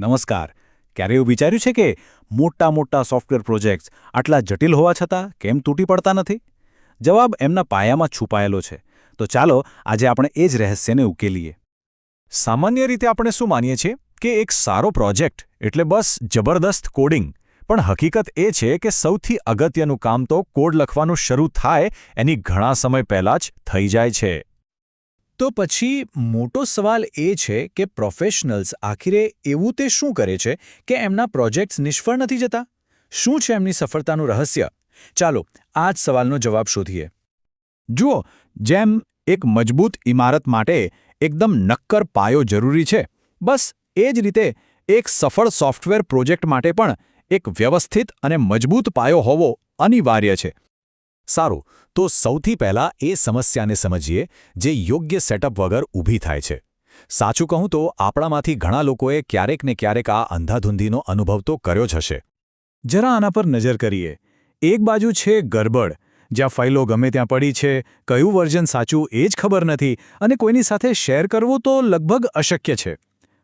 નમસ્કાર. ક્યારે એવું વિચાર્યું છે કે મોટા મોટા સોફ્ટવેર પ્રોજેક્ટ્સ આટલા જટિલ હોવા છતાં કેમ તૂટી પડતા નથી? જવાબ એમના પાયામાં છુપાયેલો છે. તો ચાલો આજે આપણે એ જ રહસ્યને ઉકેલીએ. સામાન્ય રીતે આપણે શું માનીએ છીએ? કે એક સારો પ્રોજેક્ટ એટલે બસ જબરદસ્ત કોડિંગ. પણ હકીકત એ છે કે સૌથી અગત્યનું કામ તો કોડ લખવાનું શરૂ થાય એની ઘણા સમય પહેલાં જ થઈ જાય છે. તો પછી મોટો સવાલ એ છે કે પ્રોફેશનલ્સ આખરે એવું તે શું કરે છે કે એમના પ્રોજેક્ટ્સ નિષ્ફળ નથી જતા? શું છે એમની સફળતાનું રહસ્ય? ચાલો આ જ સવાલનો જવાબ શોધીએ. જુઓ, જેમ એક મજબૂત ઇમારત માટે એકદમ નક્કર પાયો જરૂરી છે, બસ એ જ રીતે એક સફળ સોફ્ટવેર પ્રોજેક્ટ માટે પણ એક વ્યવસ્થિત અને મજબૂત પાયો હોવો અનિવાર્ય છે. સારું, તો સૌથી પહેલાં એ સમસ્યાને સમજીએ જે યોગ્ય સેટઅપ વગર ઊભી થાય છે. સાચું કહું તો આપણામાંથી ઘણા લોકોએ ક્યારેક ને ક્યારેક આ અંધાધૂંધીનો અનુભવ તો કર્યો જ હશે. જરા આના પર નજર કરીએ. એક બાજુ છે ગરબડ, જ્યાં ફાઇલો ગમે ત્યાં પડી છે, કયું વર્ઝન સાચું એ જ ખબર નથી અને કોઈની સાથે શેર કરવું તો લગભગ અશક્ય છે.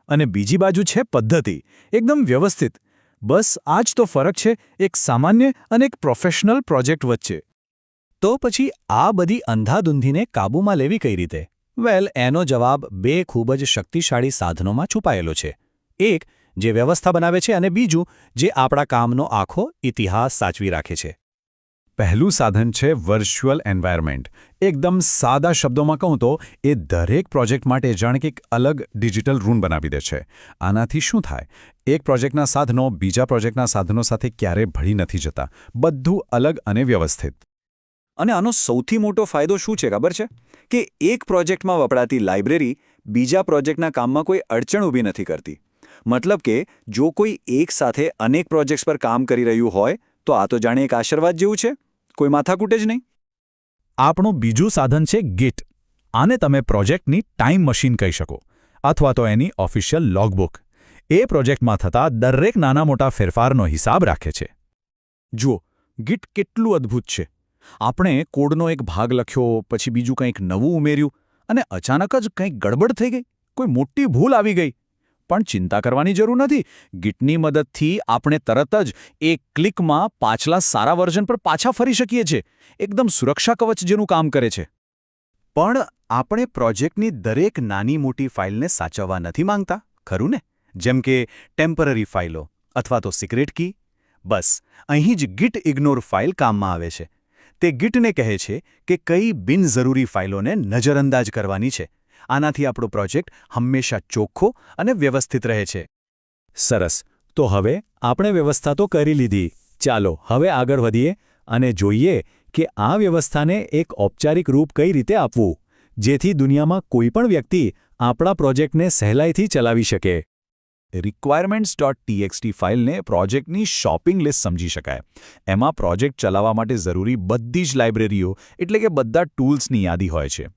અને બીજી બાજુ છે પદ્ધતિ, એકદમ વ્યવસ્થિત. બસ આ જ તો ફરક છે, એક સામાન્ય અને એક પ્રોફેશનલ પ્રોજેક્ટ વચ્ચે. તો પછી આ બધી અંધાધૂંધીને કાબૂમાં લેવી કઈ રીતે? વેલ, એનો જવાબ બે ખૂબ જ શક્તિશાળી સાધનોમાં છુપાયેલો છે. એક, જે વ્યવસ્થા બનાવે છે અને બીજું, જે આપણા કામનો આખો ઇતિહાસ સાચવી રાખે છે. પહેલું સાધન છે વર્ચ્યુઅલ એન્વાયરમેન્ટ એકદમ સાદા શબ્દોમાં કહું તો, એ દરેક પ્રોજેક્ટ માટે જાણે કે એક અલગ ડિજિટલ રૂમ બનાવી દે છે. આનાથી શું થાય? એક પ્રોજેક્ટના સાધનો બીજા પ્રોજેક્ટના સાધનો સાથે ક્યારેય ભળી નથી જતા. બધું અલગ અને વ્યવસ્થિત. અને આનો સૌથી મોટો ફાયદો શું છે, ખબર છે? કે એક પ્રોજેક્ટમાં વપરાતી લાઇબ્રેરી બીજા પ્રોજેક્ટના કામમાં કોઈ અડચણ ઊભી નથી કરતી. મતલબ કે, જો કોઈ એક સાથે અનેક પ્રોજેક્ટ્સ પર કામ કરી રહ્યું હોય, તો આ તો જાણે એક આશીર્વાદ જેવું છે? કોઈ માથાકૂટ જ નહીં? આપણું બીજું સાધન છે ગીટ આને તમે પ્રોજેક્ટની ટાઈમ મશીન કહી શકો, અથવા તો એની ઓફિશિયલ લોગબુક એ પ્રોજેક્ટમાં થતા દરેક નાના મોટા ફેરફારનો હિસાબ રાખે છે. જુઓ ગીટ કેટલું અદ્ભુત છે. આપણે કોડનો એક ભાગ લખ્યો, પછી બીજું કંઈક નવું ઉમેર્યું, અને અચાનક જ કંઈક ગડબડ થઈ ગઈ, કોઈ મોટી ભૂલ આવી ગઈ. પણ ચિંતા કરવાની જરૂર નથી. ગીટની મદદથી આપણે તરત જ એક ક્લિકમાં પાછલા સારા વર્ઝન પર પાછા ફરી શકીએ છીએ. એકદમ સુરક્ષા કવચ જેનું કામ કરે છે. પણ આપણે પ્રોજેક્ટની દરેક નાની મોટી ફાઇલને સાચવવા નથી માંગતા, ખરું ને? જેમ કે ટેમ્પરરી ફાઇલો અથવા તો સિક્રેટ કી. બસ, અહીં જ ગીટ ઇગ્નોર ફાઇલ કામમાં આવે છે. તે ગીટને કહે છે કે કઈ બિનજરૂરી ફાઇલોને નજરઅંદાજ કરવાની છે. આનાથી આપણો પ્રોજેક્ટ હંમેશા ચોખ્ખો અને વ્યવસ્થિત રહે છે. સરસ. તો હવે આપણે વ્યવસ્થા તો કરી લીધી. ચાલો, હવે આગળ વધીએ અને જોઈએ કે આ વ્યવસ્થાને એક ઔપચારિક રૂપ કઈ રીતે આપવું, જેથી દુનિયામાં કોઈપણ વ્યક્તિ આપણા પ્રોજેક્ટને સહેલાઈથી ચલાવી શકે. રિક્વાયરમેન્ટ્સ ડોટ ટીએક્સટી ફાઇલને પ્રોજેક્ટની શોપિંગ લિસ્ટ સમજી શકાય. એમાં પ્રોજેક્ટ ચલાવવા માટે જરૂરી બધી જ લાઇબ્રેરીઓ, એટલે કે બધા ટૂલ્સની યાદી હોય છે.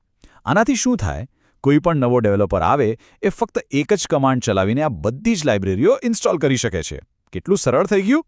આનાથી શું થાય? કોઈ પણ નવો ડેવલપર આવે, એ ફક્ત એક જ કમાન્ડ ચલાવીને આ બધી જ લાઇબ્રેરીઓ ઇન્સ્ટોલ કરી શકે છે. કેટલું સરળ થઈ ગયું?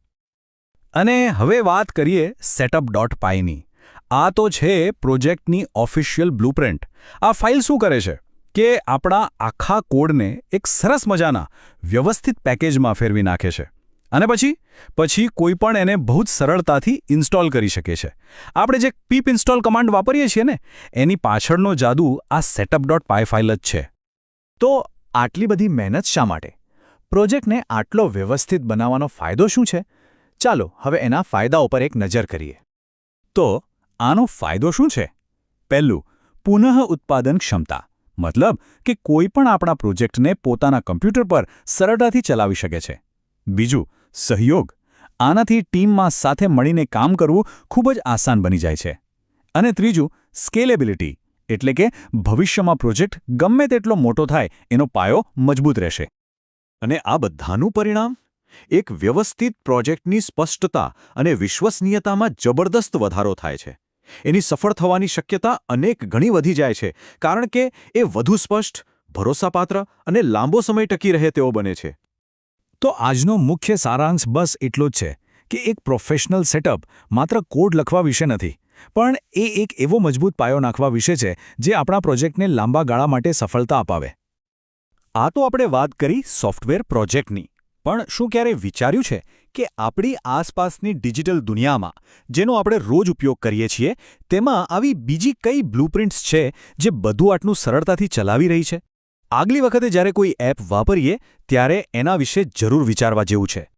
અને હવે વાત કરીએ સેટઅપ ડોટ પાયની આ તો છે પ્રોજેક્ટની ઓફિશિયલ બ્લુપ્રિન્ટ. આ ફાઇલ શું કરે છે? કે આપણા આખા કોડને એક સરસ મજાના વ્યવસ્થિત પેકેજમાં ફેરવી નાખે છે. અને પછી? પછી કોઈ પણ એને બહુ જ સરળતાથી ઇન્સ્ટોલ કરી શકે છે. આપણે જે પીપ ઇન્સ્ટોલ કમાન્ડ વાપરીએ છીએ ને, એની પાછળનો જાદુ આ સેટઅપ ડોટ પાય ફાઇલ જ છે. તો આટલી બધી મહેનત શા માટે? પ્રોજેક્ટને આટલો વ્યવસ્થિત બનાવવાનો ફાયદો શું છે? ચાલો હવે એના ફાયદા ઉપર એક નજર કરીએ. તો આનો ફાયદો શું છે? પહેલું, પુનઃ ઉત્પાદન ક્ષમતા. મતલબ કે કોઈ પણ આપણા પ્રોજેક્ટને પોતાના કમ્પ્યુટર પર સરળતાથી ચલાવી શકે છે. બીજું, સહયોગ. આનાથી ટીમમાં સાથે મળીને કામ કરવું ખૂબ જ આસાન બની જાય છે. અને ત્રીજું, સ્કેલેબિલિટી. એટલે કે ભવિષ્યમાં પ્રોજેક્ટ ગમે તેટલો મોટો થાય, એનો પાયો મજબૂત રહેશે. અને આ બધાનું પરિણામ? એક વ્યવસ્થિત પ્રોજેક્ટની સ્પષ્ટતા અને વિશ્વસનીયતામાં જબરદસ્ત વધારો થાય છે. એની સફળ થવાની શક્યતા અનેક ઘણી વધી જાય છે, કારણ કે એ વધુ સ્પષ્ટ, ભરોસાપાત્ર અને લાંબો સમય ટકી રહે તેવો બને છે. તો આજનો મુખ્ય સારાંશ બસ એટલો જ છે કે એક પ્રોફેશનલ સેટઅપ માત્ર કોડ લખવા વિશે નથી, પણ એ એક એવો મજબૂત પાયો નાખવા વિશે છે જે આપણા પ્રોજેક્ટને લાંબા ગાળા માટે સફળતા અપાવે. આ તો આપણે વાત કરી સોફ્ટવેર પ્રોજેક્ટની. પણ શું ક્યારેય વિચાર્યું છે કે આપણી આસપાસની ડિજિટલ દુનિયામાં, જેનો આપણે રોજ ઉપયોગ કરીએ છીએ, તેમાં આવી બીજી કઈ બ્લુપ્રિન્ટ્સ છે જે બધું આટલું સરળતાથી ચલાવી રહી છે? આગલી વખતે જ્યારે કોઈ એપ વાપરીએ, ત્યારે એના વિશે જરૂર વિચારવા જેવું છે.